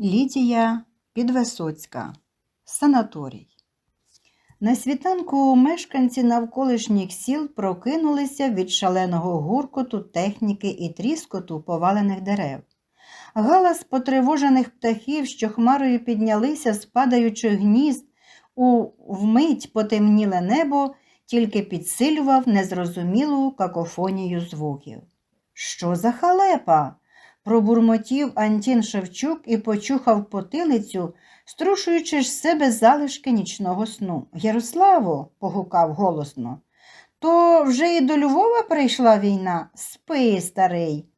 Лідія Підвисоцька. Санаторій. На світанку мешканці навколишніх сіл прокинулися від шаленого гуркоту техніки і тріскоту повалених дерев. Галас потривожених птахів, що хмарою піднялися з падаючих гнізд, у вмить потемніле небо тільки підсилював незрозумілу какофонію звуків. Що за халепа? Пробурмотів Антін Шевчук і почухав потилицю, струшуючи з себе залишки нічного сну. Ярославо, погукав голосно, то вже і до Львова прийшла війна? Спи, старий,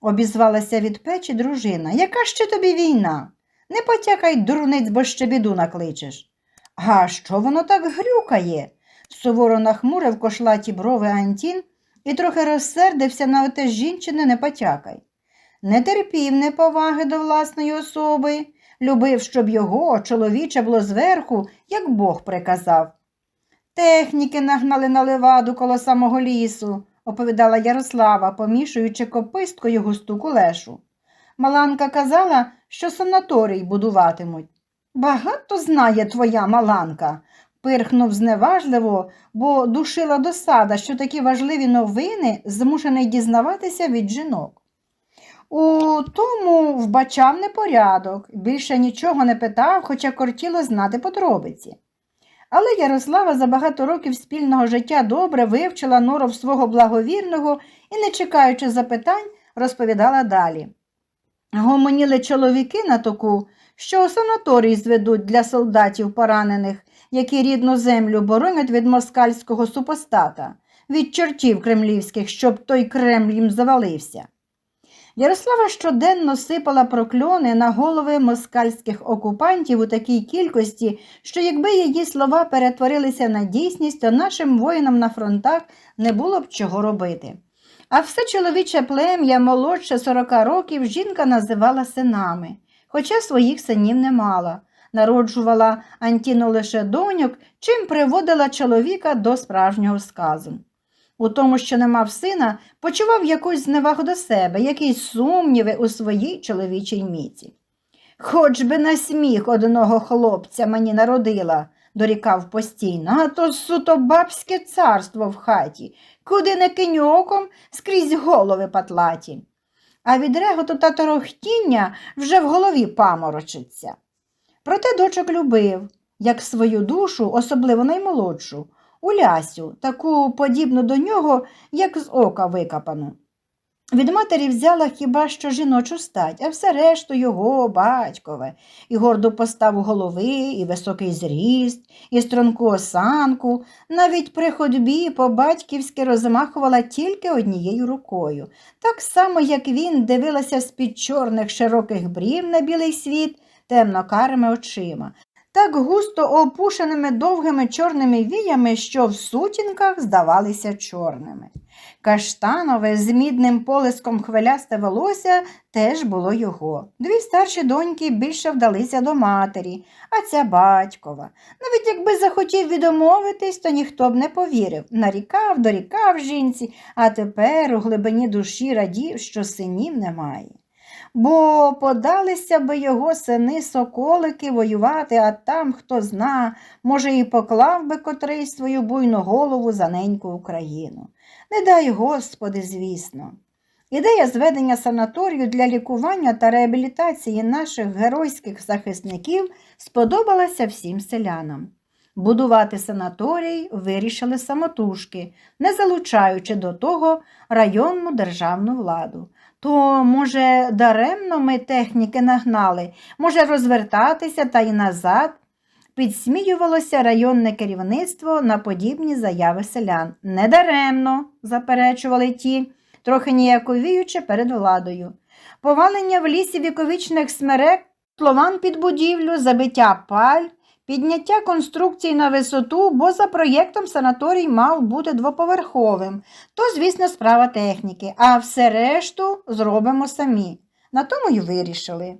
обізвалася від печі дружина. Яка ще тобі війна? Не потякай, дурниць, бо ще біду накличеш. А що воно так грюкає? суворо нахмурив кошлаті брови Антін і трохи розсердився на оте жінчини не потякай. Не терпів неповаги до власної особи, любив, щоб його, чоловіче, було зверху, як Бог приказав. Техніки нагнали на леваду коло самого лісу, оповідала Ярослава, помішуючи кописткою густу кулешу. Маланка казала, що санаторій будуватимуть. Багато знає твоя маланка, пирхнув зневажливо, бо душила досада, що такі важливі новини змушений дізнаватися від жінок. У тому вбачав непорядок, більше нічого не питав, хоча кортіло знати подробиці. Але Ярослава за багато років спільного життя добре вивчила норов свого благовірного і, не чекаючи запитань, розповідала далі. Гомоніли чоловіки на току, що санаторій зведуть для солдатів поранених, які рідну землю боронять від москальського супостата, від чортів кремлівських, щоб той Кремль їм завалився. Ярослава щоденно сипала прокльони на голови москальських окупантів у такій кількості, що якби її слова перетворилися на дійсність, то нашим воїнам на фронтах не було б чого робити. А все чоловіче плем'я молодше 40 років жінка називала синами, хоча своїх синів не мала. Народжувала Антіну лише доньок, чим приводила чоловіка до справжнього сказу. У тому, що не мав сина, почував якусь зневагу до себе, якісь сумніви у своїй чоловічій міці. Хоч би на сміх одного хлопця мені народила, дорікав постійно, а то суто бабське царство в хаті, куди не кинь оком скрізь голови патлаті. А від реготу та торохтіння вже в голові паморочиться. Проте дочок любив, як свою душу, особливо наймолодшу. Улясю, таку подібну до нього, як з ока викопану. Від матері взяла хіба що жіночу стать, а все решту його батькове, і горду поставу голови, і високий зріст, і струнку осанку, навіть при ходьбі по-батьківськи розмахувала тільки однією рукою. Так само, як він дивилася з-під чорних широких брів на білий світ темно-карими очима, так густо опушеними довгими чорними віями, що в сутінках здавалися чорними. Каштанове з мідним полиском хвилясте волосся теж було його. Дві старші доньки більше вдалися до матері, а ця батькова. Навіть якби захотів відомовитись, то ніхто б не повірив. Нарікав, дорікав жінці, а тепер у глибині душі радів, що синів немає бо подалися би його сини соколики воювати, а там, хто зна, може, і поклав би котрий свою буйну голову за неньку Україну. Не дай Господи, звісно. Ідея зведення санаторію для лікування та реабілітації наших геройських захисників сподобалася всім селянам. Будувати санаторій вирішили самотужки, не залучаючи до того районну державну владу. То, може, даремно ми техніки нагнали, може, розвертатися та й назад. Підсміювалося районне керівництво на подібні заяви селян. Недаремно, заперечували ті, трохи ніяковіючи перед владою. Повалення в лісі віковічних смерек, тлован під будівлю, забиття паль, підняття конструкцій на висоту, бо за проєктом санаторій мав бути двоповерховим, то, звісно, справа техніки, а все решту зробимо самі. На тому й вирішили.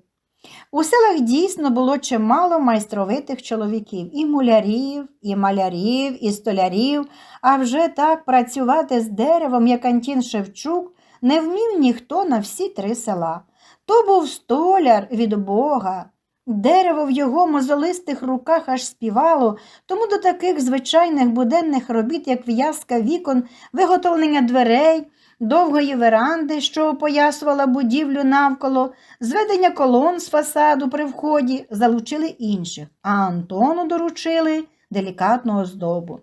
У селах дійсно було чимало майстровитих чоловіків і мулярів, і малярів, і столярів, а вже так працювати з деревом, як Антін Шевчук, не вмів ніхто на всі три села. То був столяр від Бога. Дерево в його мозолистих руках аж співало, тому до таких звичайних буденних робіт, як в'язка вікон, виготовлення дверей, довгої веранди, що опоясувала будівлю навколо, зведення колон з фасаду при вході, залучили інших, а Антону доручили делікатну оздобу.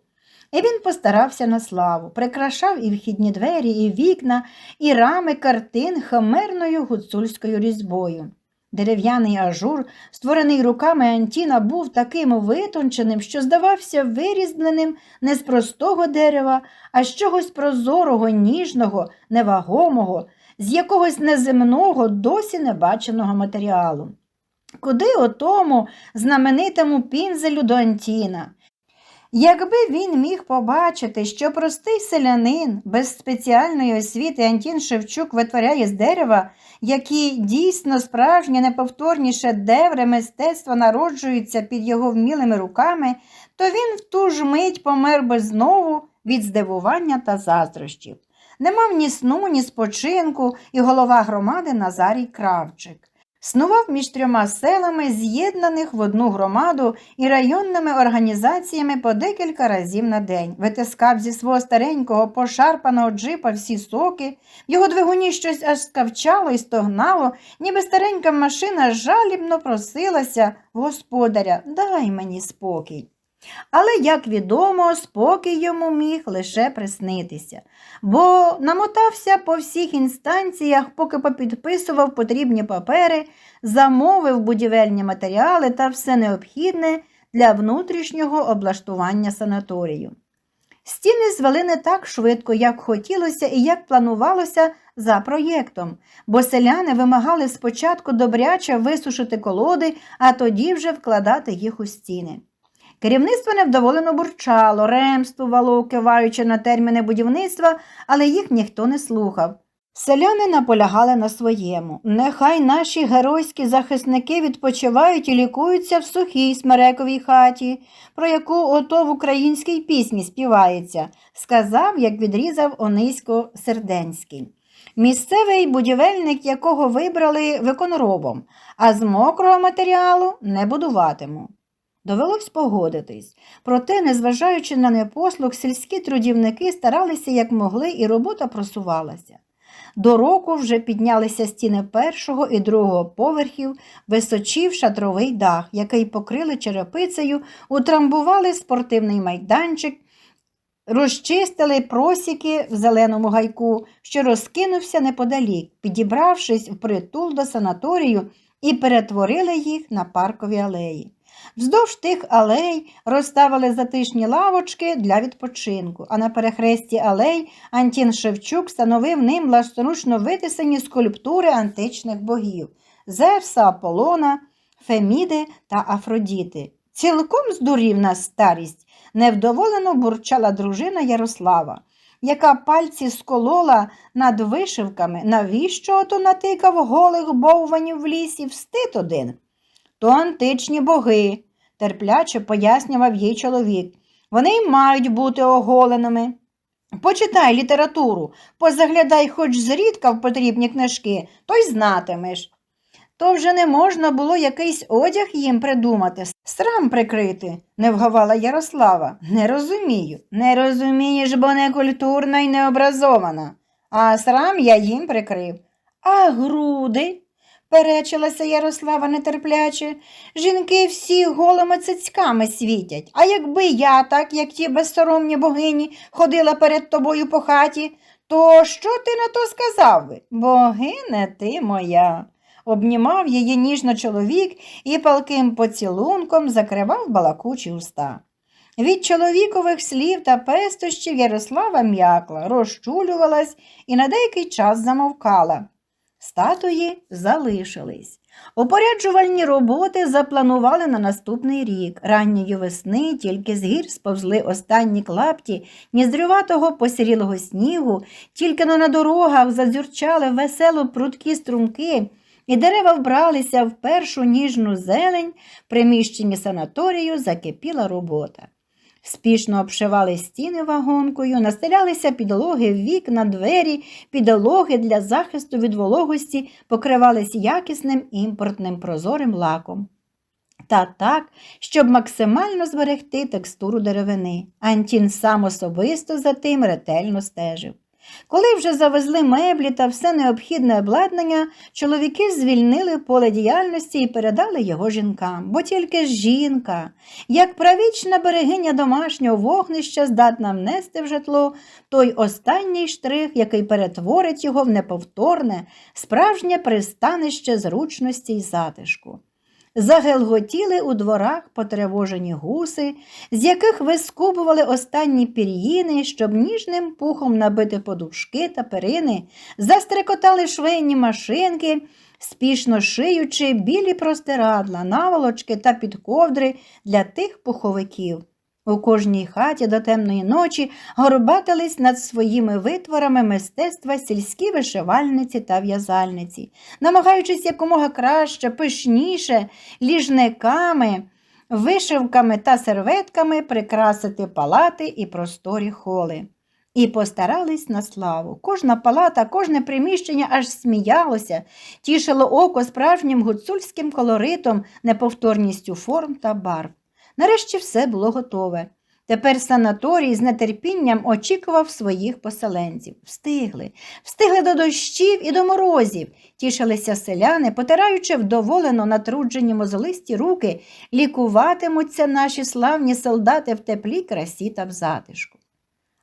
І він постарався на славу, прикрашав і вхідні двері, і вікна, і рами картин химерною гуцульською різьбою. Дерев'яний ажур, створений руками Антіна, був таким витонченим, що здавався вирізненим не з простого дерева, а з чогось прозорого, ніжного, невагомого, з якогось неземного, досі небаченого матеріалу. Куди отому знаменитому пінзелю до Антіна? Якби він міг побачити, що простий селянин без спеціальної освіти Антін Шевчук витворяє з дерева, які дійсно справжні неповторні шедеври мистецтва народжуються під його вмілими руками, то він в ту ж мить помер би знову від здивування та заздрощів. Не мав ні сну, ні спочинку і голова громади Назарій Кравчик. Снував між трьома селами, з'єднаних в одну громаду і районними організаціями по декілька разів на день. Витискав зі свого старенького пошарпаного джипа всі соки, в його двигуні щось аж скавчало і стогнало, ніби старенька машина жалібно просилася господаря дай мені спокій. Але, як відомо, спокій йому міг лише приснитися, бо намотався по всіх інстанціях, поки попідписував потрібні папери, замовив будівельні матеріали та все необхідне для внутрішнього облаштування санаторію. Стіни звели не так швидко, як хотілося і як планувалося за проєктом, бо селяни вимагали спочатку добряче висушити колоди, а тоді вже вкладати їх у стіни. Керівництво невдоволено бурчало, ремствувало, киваючи на терміни будівництва, але їх ніхто не слухав. Селяни наполягали на своєму. Нехай наші геройські захисники відпочивають і лікуються в сухій смерековій хаті, про яку ото в українській пісні співається, сказав, як відрізав Онисько Серденський. Місцевий будівельник, якого вибрали виконоробом, а з мокрого матеріалу не будуватиму. Довелось погодитись. Проте, незважаючи на непослух, сільські трудівники старалися як могли, і робота просувалася. До року вже піднялися стіни першого і другого поверхів, височів шатровий дах, який покрили черепицею, утрамбували спортивний майданчик, розчистили просіки в зеленому гайку, що розкинувся неподалік, підібравшись в притул до санаторію і перетворили їх на паркові алеї. Вздовж тих алей розставили затишні лавочки для відпочинку, а на перехресті алей Антін Шевчук становив ним власноручно витисані скульптури античних богів Зевса, Аполлона, Феміди та Афродіти. Цілком здурів на старість, невдоволено бурчала дружина Ярослава, яка пальці сколола над вишивками, навіщо ото натикав голих бовванів в лісі встид один. То античні боги, терпляче пояснював їй чоловік. Вони й мають бути оголеними. Почитай літературу, позаглядай хоч зрідка в потрібні книжки, то й знатимеш. То вже не можна було якийсь одяг їм придумати, срам прикрити, не вгавала Ярослава. Не розумію. Не розумієш, бо не культурна і не образована. А срам я їм прикрив. А груди? Перечилася Ярослава нетерпляче. Жінки всі голими цицьками світять. А якби я, так як ті безсоромні богині, ходила перед тобою по хаті, то що ти на то сказав би? Богине ти моя. Обнімав її ніжно чоловік і палким поцілунком закривав балакучі уста. Від чоловікових слів та пестощів Ярослава м'якла, розчулювалась і на деякий час замовкала. Статуї залишились. Опоряджувальні роботи запланували на наступний рік. Ранньої весни тільки з гір сповзли останні клапті ніздрюватого посірілого снігу, тільки на дорогах задзюрчали весело прудкі струмки, і дерева вбралися в першу ніжну зелень, приміщенні санаторію закипіла робота. Спішно обшивали стіни вагонкою, настелялися підлоги, вікна, двері, підлоги для захисту від вологості покривались якісним імпортним прозорим лаком. Та так, щоб максимально зберегти текстуру деревини. Антін сам особисто за тим ретельно стежив. Коли вже завезли меблі та все необхідне обладнання, чоловіки звільнили поле діяльності і передали його жінкам, бо тільки жінка, як правічна берегиня домашнього вогнища, здатна внести в житло той останній штрих, який перетворить його в неповторне, справжнє пристанище зручності й затишку. Загелготіли у дворах потривожені гуси, з яких вискубували останні пір'їни, щоб ніжним пухом набити подушки та перини, застрекотали швейні машинки, спішно шиючи білі простирадла, наволочки та підковдри для тих пуховиків. У кожній хаті до темної ночі горбатились над своїми витворами мистецтва сільські вишивальниці та в'язальниці, намагаючись якомога краще, пишніше, ліжниками, вишивками та серветками прикрасити палати і просторі холи. І постарались на славу. Кожна палата, кожне приміщення аж сміялося, тішило око справжнім гуцульським колоритом, неповторністю форм та барв. Нарешті все було готове. Тепер санаторій з нетерпінням очікував своїх поселенців. Встигли, встигли до дощів і до морозів, тішилися селяни, потираючи вдоволено натруджені мозолисті руки, лікуватимуться наші славні солдати в теплій красі та в затишку.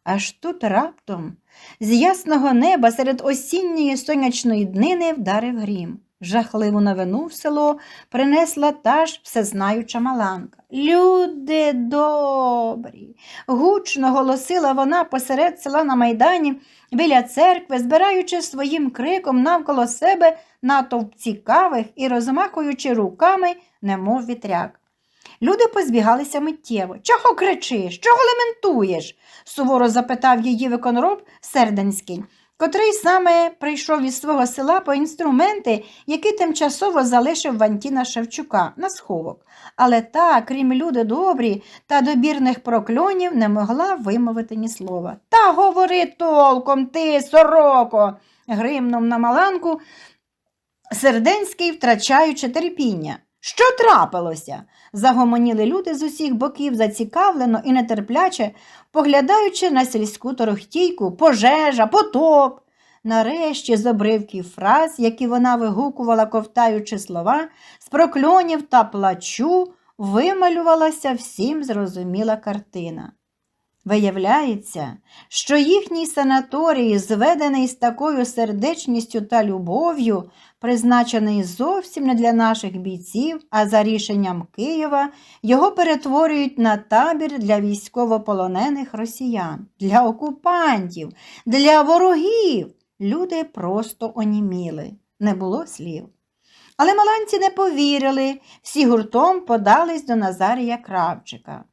Аж тут раптом з ясного неба серед осінньої сонячної днини вдарив грім. Жахливу новину в село принесла та ж всезнаюча маланка. Люди добрі. Гучно голосила вона посеред села на майдані біля церкви, збираючи своїм криком навколо себе натовп цікавих і розмахуючи руками, немов вітряк. Люди позбігалися миттєво. Чого кричиш? Чого лементуєш? суворо запитав її виконроб Серденський котрий саме прийшов із свого села по інструменти, які тимчасово залишив Вантіна Шевчука на сховок. Але та, крім люди добрі та добірних прокльонів, не могла вимовити ні слова. Та говори толком, ти, сороко, гримнув на маланку Серденський, втрачаючи терпіння. Що трапилося? загомоніли люди з усіх боків, зацікавлено і нетерпляче, поглядаючи на сільську торохтійку, пожежа, потоп. Нарешті з обривків фраз, які вона вигукувала, ковтаючи слова, з прокльонів та плачу, вималювалася всім зрозуміла картина. Виявляється, що їхній санаторій, зведений з такою сердечністю та любов'ю, призначений зовсім не для наших бійців, а за рішенням Києва його перетворюють на табір для військовополонених росіян, для окупантів, для ворогів. Люди просто оніміли, не було слів. Але маланці не повірили, всі гуртом подались до Назарія Кравчика.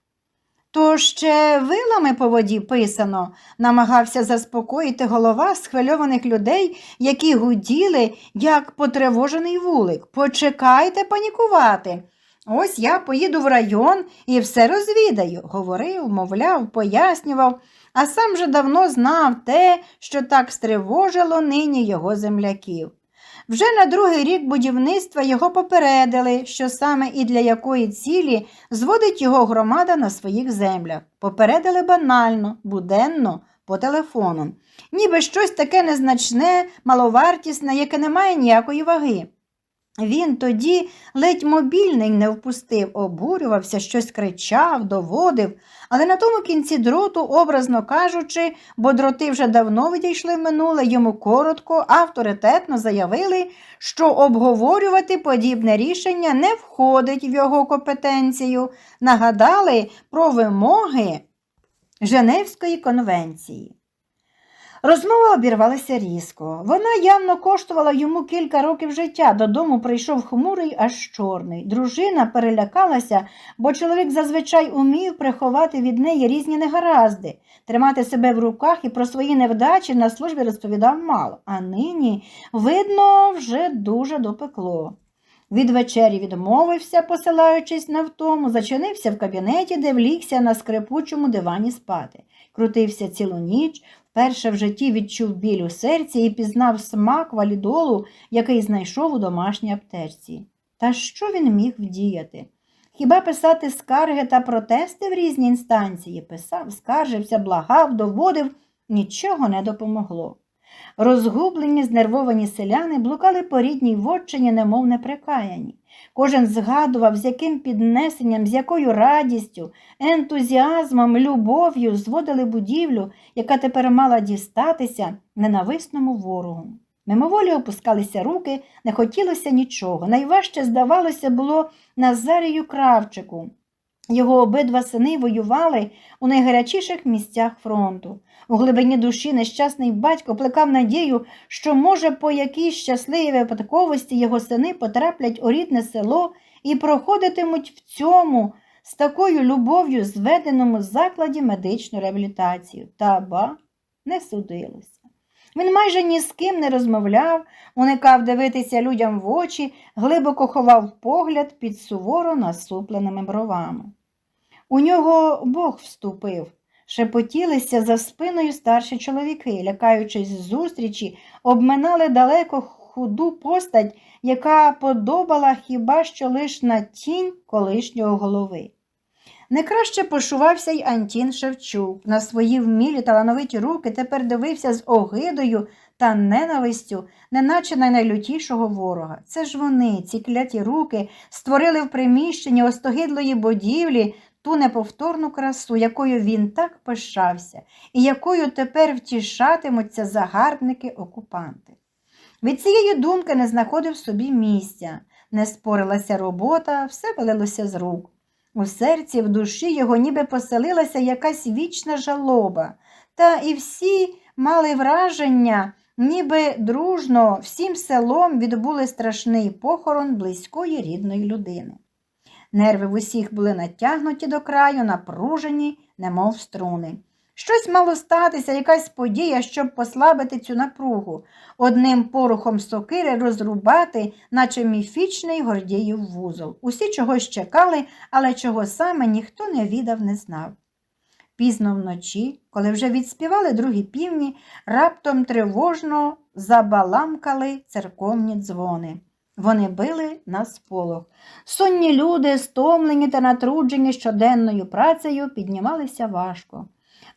То ще вилами по воді писано, намагався заспокоїти голова схвильованих людей, які гуділи, як потривожений вулик. Почекайте панікувати. Ось я поїду в район і все розвідаю, говорив, мовляв, пояснював, а сам же давно знав те, що так стривожило нині його земляків. Вже на другий рік будівництва його попередили, що саме і для якої цілі зводить його громада на своїх землях. Попередили банально, буденно, по телефону. Ніби щось таке незначне, маловартісне, яке не має ніякої ваги. Він тоді ледь мобільний не впустив, обурювався, щось кричав, доводив, але на тому кінці дроту, образно кажучи, бо дроти вже давно відійшли в минуле, йому коротко, авторитетно заявили, що обговорювати подібне рішення не входить в його компетенцію, нагадали про вимоги Женевської конвенції. Розмова обірвалася різко. Вона явно коштувала йому кілька років життя. Додому прийшов хмурий, аж чорний. Дружина перелякалася, бо чоловік зазвичай умів приховати від неї різні негаразди, тримати себе в руках і про свої невдачі на службі розповідав мало. А нині, видно, вже дуже допекло. Від вечері відмовився, посилаючись на втому, зачинився в кабінеті, де влігся на скрипучому дивані спати. Крутився цілу ніч, вперше в житті відчув біль у серці і пізнав смак валідолу, який знайшов у домашній аптечці. Та що він міг вдіяти? Хіба писати скарги та протести в різні інстанції? Писав, скаржився, благав, доводив, нічого не допомогло. Розгублені, знервовані селяни блукали по рідній вотчині, немов неприкаяні. Кожен згадував, з яким піднесенням, з якою радістю, ентузіазмом, любов'ю зводили будівлю, яка тепер мала дістатися ненависному ворогу. Мимоволі опускалися руки, не хотілося нічого. Найважче, здавалося, було Назарію Кравчику. Його обидва сини воювали у найгарячіших місцях фронту. У глибині душі нещасний батько плекав надію, що, може, по якійсь щасливій випадковості його сини потраплять у рідне село і проходитимуть в цьому з такою любов'ю зведеному закладі медичну реабілітацію. Та ба не судилося. Він майже ні з ким не розмовляв, уникав дивитися людям в очі, глибоко ховав погляд під суворо насупленими бровами. У нього Бог вступив, шепотілися за спиною старші чоловіки, лякаючись зустрічі, обминали далеко худу постать, яка подобала хіба що лиш на тінь колишнього голови. Не краще пошувався й Антін Шевчук. На свої вмілі талановиті руки тепер дивився з огидою та ненавистю, неначе на найлютішого ворога. Це ж вони, ці кляті руки, створили в приміщенні остогидлої будівлі ту неповторну красу, якою він так пишався, і якою тепер втішатимуться загарбники-окупанти. Від цієї думки не знаходив собі місця, не спорилася робота, все валилося з рук. У серці, в душі його ніби поселилася якась вічна жалоба, та і всі мали враження, ніби дружно всім селом відбули страшний похорон близької рідної людини. Нерви в усіх були натягнуті до краю, напружені, немов струни. Щось мало статися, якась подія, щоб послабити цю напругу, одним порухом сокири розрубати, наче міфічний гордіїв вузол. Усі чогось чекали, але чого саме ніхто не відав, не знав. Пізно вночі, коли вже відспівали другі півні, раптом тривожно забаламкали церковні дзвони. Вони били на сполох. Сонні люди, стомлені та натруджені щоденною працею, піднімалися важко.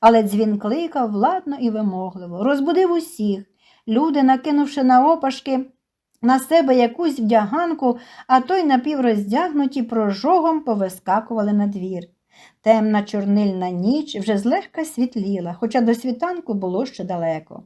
Але дзвін кликав владно і вимогливо, розбудив усіх. Люди, накинувши на опашки на себе якусь вдяганку, а той напівроздягнуті прожогом повискакували на двір. Темна чорнильна ніч вже злегка світліла, хоча до світанку було ще далеко.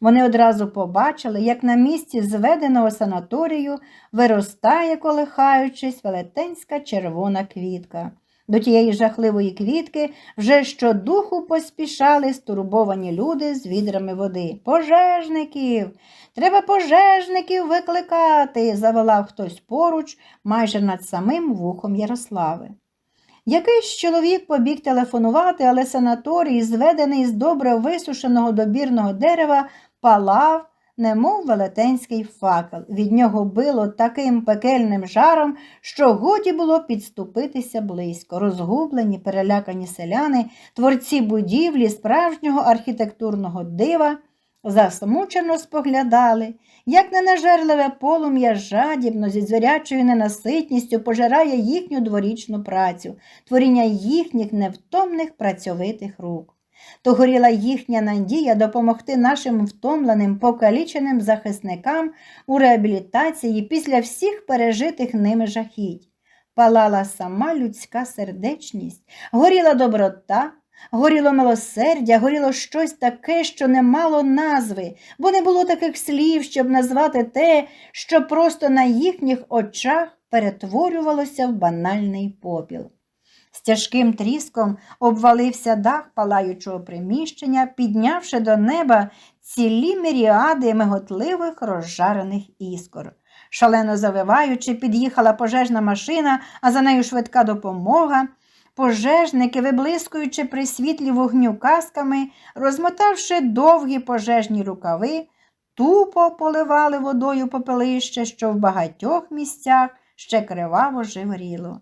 Вони одразу побачили, як на місці зведеного санаторію виростає, колихаючись, велетенська червона квітка. До тієї жахливої квітки вже щодуху поспішали стурбовані люди з відрами води. Пожежників! Треба пожежників викликати, заволав хтось поруч, майже над самим вухом Ярослави. Якийсь чоловік побіг телефонувати, але санаторій, зведений з добре висушеного добірного дерева, палав, немов велетенський факел. Від нього било таким пекельним жаром, що годі було підступитися близько. Розгублені, перелякані селяни, творці будівлі, справжнього архітектурного дива, засмучено споглядали, як ненажерливе полум'я жадібно зі звірячою ненаситністю пожирає їхню дворічну працю, творіння їхніх невтомних працьовитих рук. То горіла їхня надія допомогти нашим втомленим, покаліченим захисникам у реабілітації після всіх пережитих ними жахіть. Палала сама людська сердечність, горіла доброта, горіло милосердя, горіло щось таке, що не мало назви, бо не було таких слів, щоб назвати те, що просто на їхніх очах перетворювалося в банальний попіл. З тяжким тріском обвалився дах палаючого приміщення, піднявши до неба цілі міріади миготливих розжарених іскор. Шалено завиваючи, під'їхала пожежна машина, а за нею швидка допомога. Пожежники, виблискуючи при світлі вогню касками, розмотавши довгі пожежні рукави, тупо поливали водою попелище, що в багатьох місцях ще криваво живріло.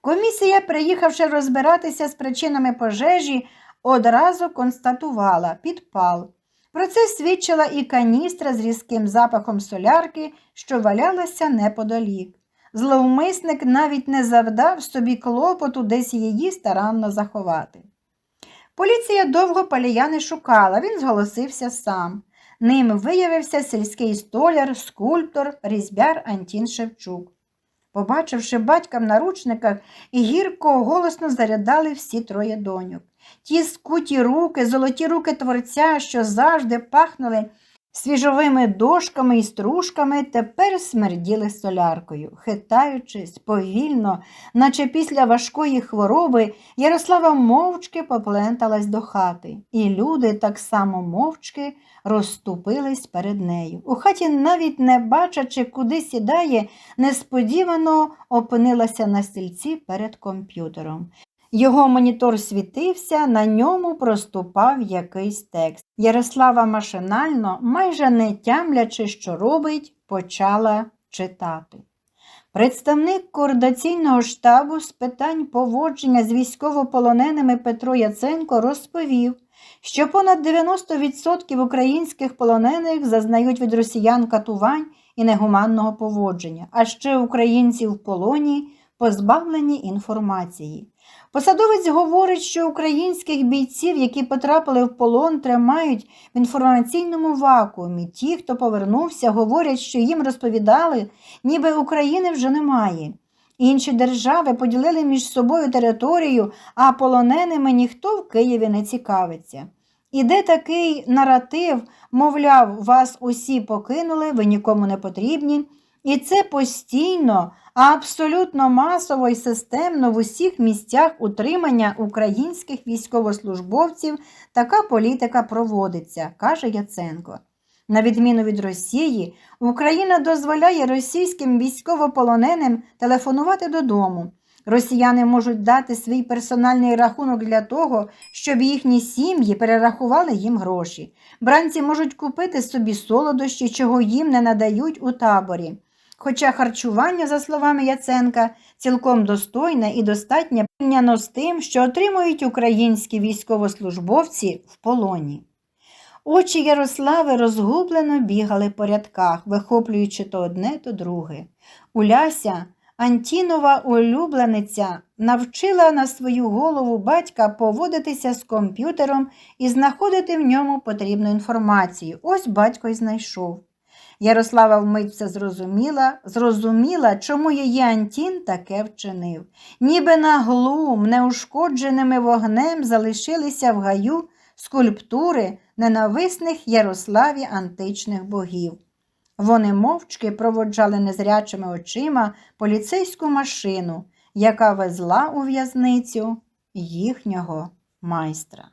Комісія, приїхавши розбиратися з причинами пожежі, одразу констатувала підпал. Про це свідчила і каністра з різким запахом солярки, що валялася неподалік. Зловмисник навіть не завдав собі клопоту десь її старанно заховати. Поліція довго палія не шукала, він зголосився сам. Ним виявився сільський столяр, скульптор, різьбяр Антін Шевчук. Побачивши батька в наручниках, і гірко голосно зарядали всі троє доньок. Ті скуті руки, золоті руки творця, що завжди пахнули свіжовими дошками і стружками, тепер смерділи соляркою. Хитаючись повільно, наче після важкої хвороби, Ярослава мовчки попленталась до хати, і люди так само мовчки розступились перед нею. У хаті, навіть не бачачи, куди сідає, несподівано опинилася на стільці перед комп'ютером. Його монітор світився, на ньому проступав якийсь текст. Ярослава машинально, майже не тямлячи, що робить, почала читати. Представник координаційного штабу з питань поводження з військовополоненими Петро Яценко розповів, що понад 90% українських полонених зазнають від росіян катувань і негуманного поводження, а ще українці в полоні позбавлені інформації. Посадовець говорить, що українських бійців, які потрапили в полон, тримають в інформаційному вакуумі. Ті, хто повернувся, говорять, що їм розповідали, ніби України вже немає. Інші держави поділили між собою територію, а полоненими ніхто в Києві не цікавиться. Іде такий наратив, мовляв, вас усі покинули, ви нікому не потрібні. І це постійно, а абсолютно масово і системно в усіх місцях утримання українських військовослужбовців така політика проводиться, каже Яценко. На відміну від Росії, Україна дозволяє російським військовополоненим телефонувати додому. Росіяни можуть дати свій персональний рахунок для того, щоб їхні сім'ї перерахували їм гроші. Бранці можуть купити собі солодощі, чого їм не надають у таборі. Хоча харчування, за словами Яценка, цілком достойне і достатньо порівняно з тим, що отримують українські військовослужбовці в полоні. Очі Ярослави розгублено бігали по рядках, вихоплюючи то одне, то друге. Уляся, Антінова улюблениця, навчила на свою голову батька поводитися з комп'ютером і знаходити в ньому потрібну інформацію. Ось батько й знайшов. Ярослава вмить все зрозуміла, зрозуміла, чому її Антін таке вчинив. Ніби на глум, неушкодженими вогнем залишилися в гаю скульптури ненависних Ярославі античних богів. Вони мовчки проводжали незрячими очима поліцейську машину, яка везла у в'язницю їхнього майстра.